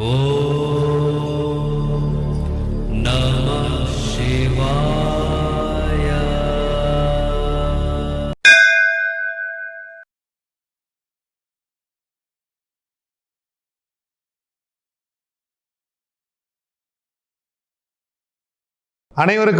அனைவருக்கும்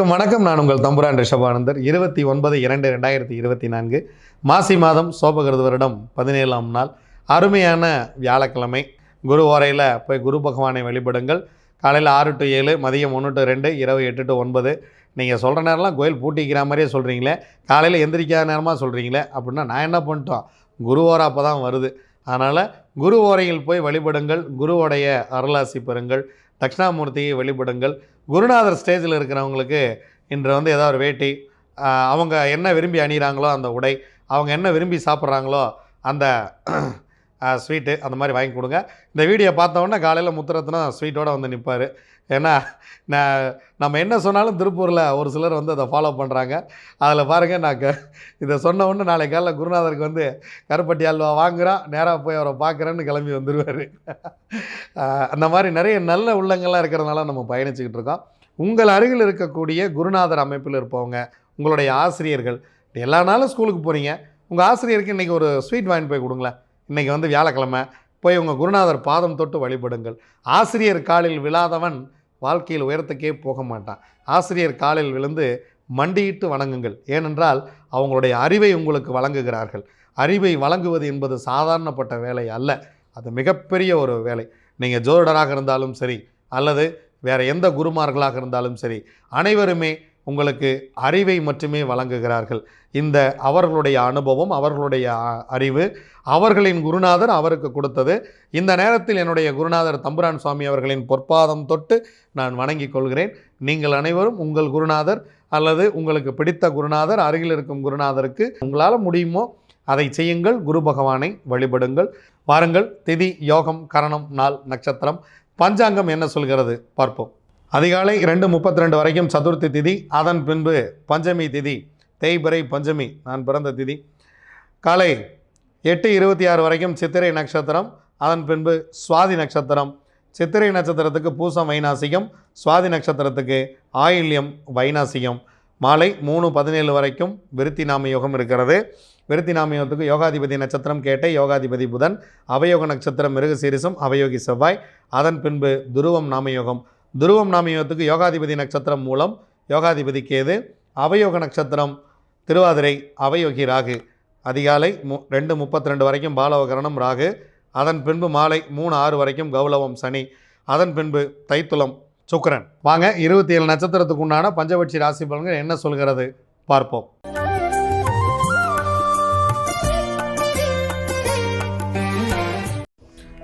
வணக்கம். நான் உங்கள் தம்புரான் ரிஷபானந்தர் இருபத்தி ஒன்பது இரண்டு ரெண்டாயிரத்தி இருபத்தி நான்கு மாசி மாதம் சோபகிருத வருடம் பதினேழாம் நாள். அருமையான வியாழக்கிழமை. குரு ஓரையில் போய் குரு பகவானை வழிபடுங்கள். காலையில் ஆறு டு ஏழு மதியம் ஒன்று டு ரெண்டு இரவு எட்டு டு ஒன்பது. நீங்கள் சொல்கிற நேரம்லாம் கோயில் பூட்டிக்கிற மாதிரியே சொல்கிறீங்களே காலையில் எந்திரிக்காத நேரமாக சொல்கிறீங்களே அப்படின்னா நான் என்ன பண்ணிட்டோம்? குரு ஓரை அப்போ தான் வருது. அதனால் குரு ஓரையில் போய் வழிபடுங்கள். குருவோடைய அருளாசி பெறுங்கள். தட்சிணாமூர்த்தியை வழிபடுங்கள். குருநாதர் ஸ்டேஜில் இருக்கிறவங்களுக்கு இன்று வந்து ஏதாவது ஒரு வேட்டி அவங்க என்ன விரும்பி அணிகிறாங்களோ அந்த உடை அவங்க என்ன விரும்பி சாப்பிட்றாங்களோ அந்த ஸ்வீட்டு அந்த மாதிரி வாங்கி கொடுங்க. இந்த வீடியோ பார்த்தோன்னே காலையில் முத்துரத்னம் ஸ்வீட்டோடு வந்து நிற்பார் ஏன்னா நான் நம்ம என்ன சொன்னாலும் திருப்பூரில் ஒரு சிலர் வந்து அதை ஃபாலோ பண்ணுறாங்க அதில் பாருங்கள் நான் க இதை சொன்ன உடனே நாளைக்கு காலையில் குருநாதருக்கு வந்து கருப்பட்டி அல்வா வாங்குகிறான் நேராக போய் அவரை பார்க்குறேன்னு கிளம்பி வந்துடுவார் அந்த மாதிரி நிறைய நல்ல உள்ளங்கள்லாம் இருக்கிறதுனால நம்ம பயணிச்சுக்கிட்டு இருக்கோம். உங்கள் அருகில் இருக்கக்கூடிய குருநாதர் அமைப்பில் இருப்பவங்க உங்களுடைய ஆசிரியர்கள் எல்லா நாளும் ஸ்கூலுக்கு போகிறீங்க உங்கள் ஆசிரியருக்கு இன்றைக்கி ஒரு ஸ்வீட் வாங்கி போய் கொடுங்களேன். இன்றைக்கி வந்து வியாழக்கிழமை போய் உங்கள் குருநாதர் பாதம் தொட்டு வழிபடுங்கள். ஆசிரியர் காலில் விழாதவன் வாழ்க்கையில் உயரத்துக்கே போக மாட்டான். ஆசிரியர் காலில் விழுந்து மண்டியிட்டு வணங்குங்கள். ஏனென்றால் அவங்களுடைய அறிவை உங்களுக்கு வழங்குகிறார்கள். அறிவை வழங்குவது என்பது சாதாரணப்பட்ட வேலை அல்ல. அது மிகப்பெரிய ஒரு வேலை. நீங்கள் ஜோதிடராக இருந்தாலும் சரி அல்லது வேறு எந்த குருமார்களாக இருந்தாலும் சரி அனைவருமே உங்களுக்கு அறிவை மட்டுமே வழங்குகிறார்கள். இந்த அவர்களுடைய அனுபவம் அவர்களுடைய அறிவு அவர்களின் குருநாதர் அவருக்கு கொடுத்தது. இந்த நேரத்தில் என்னுடைய குருநாதர் தம்புரான் சுவாமி அவர்களின் பொற்பாதம் தொட்டு நான் வணங்கிக் கொள்கிறேன். நீங்கள் அனைவரும் உங்கள் குருநாதர் அல்லது உங்களுக்கு பிடித்த குருநாதர் அருகில் இருக்கும் குருநாதருக்கு உங்களால் முடியுமோ அதை செய்யுங்கள். குரு பகவானை வழிபடுங்கள். வாருங்கள். திதி யோகம் கரணம் நாள் நட்சத்திரம். பஞ்சாங்கம் என்ன சொல்கிறது? பார்ப்போம். அதிகாலை ரெண்டு முப்பத்தி ரெண்டு வரைக்கும் சதுர்த்தி திதி அதன் பின்பு பஞ்சமி திதி தேய்பிறை பஞ்சமி நான் பிறந்த திதி. காலை எட்டு இருபத்தி ஆறு வரைக்கும் சித்திரை நட்சத்திரம் அதன் பின்பு சுவாதி நட்சத்திரம். சித்திரை நட்சத்திரத்துக்கு பூசம் வைநாசிகம் சுவாதி நட்சத்திரத்துக்கு ஆயில்யம் வைநாசிகம் மாலை மூணு பதினேழு வரைக்கும் விருத்தி நாம யோகம் இருக்கிறது. விருத்தி நாமயோகத்துக்கு யோகாதிபதி நட்சத்திரம் கேட்டை யோகாதிபதி புதன். அவயோக நட்சத்திரம் மிருகசீரிசம் அவயோகி செவ்வாய். அதன் பின்பு துருவம் நாமயோகம். துருவம் நாமயோகத்துக்கு யோகாதிபதி நட்சத்திரம் மூலம் யோகாதிபதி கேது அவயோக நட்சத்திரம் திருவாதிரை அவயோகி ராகு. அதிகாலை மு ரெண்டு முப்பத்தி ரெண்டு வரைக்கும் பாலவகரணம் ராகு. அதன் பின்பு மாலை மூணு ஆறு வரைக்கும் கௌலவம் சனி. அதன் பின்பு தைத்துலம் சுக்கரன். வாங்க இருபத்தி ஏழு நட்சத்திரத்துக்கு உண்டான பஞ்சபட்சி ராசி பலன்கள் என்ன சொல்கிறது? பார்ப்போம்.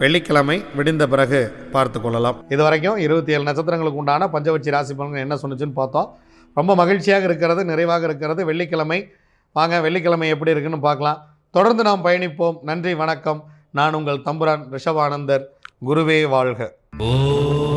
வெள்ளிக்கிழமை விடிந்த பிறகு பார்த்து கொள்ளலாம். இது வரைக்கும் இருபத்தி ஏழு நட்சத்திரங்களுக்கு உண்டான பஞ்சவட்சி ராசி பலன்கள் என்ன சொன்னுச்சுன்னு பார்த்தோம். ரொம்ப மகிழ்ச்சியாக இருக்கிறது நிறைவாக இருக்கிறது. வெள்ளிக்கிழமை வாங்க வெள்ளிக்கிழமை எப்படி இருக்குன்னு பார்க்கலாம். தொடர்ந்து நாம் பயணிப்போம். நன்றி வணக்கம். நான் உங்கள் தம்புரான் ரிஷபானந்தர் குருவே வாழ்க. ஓ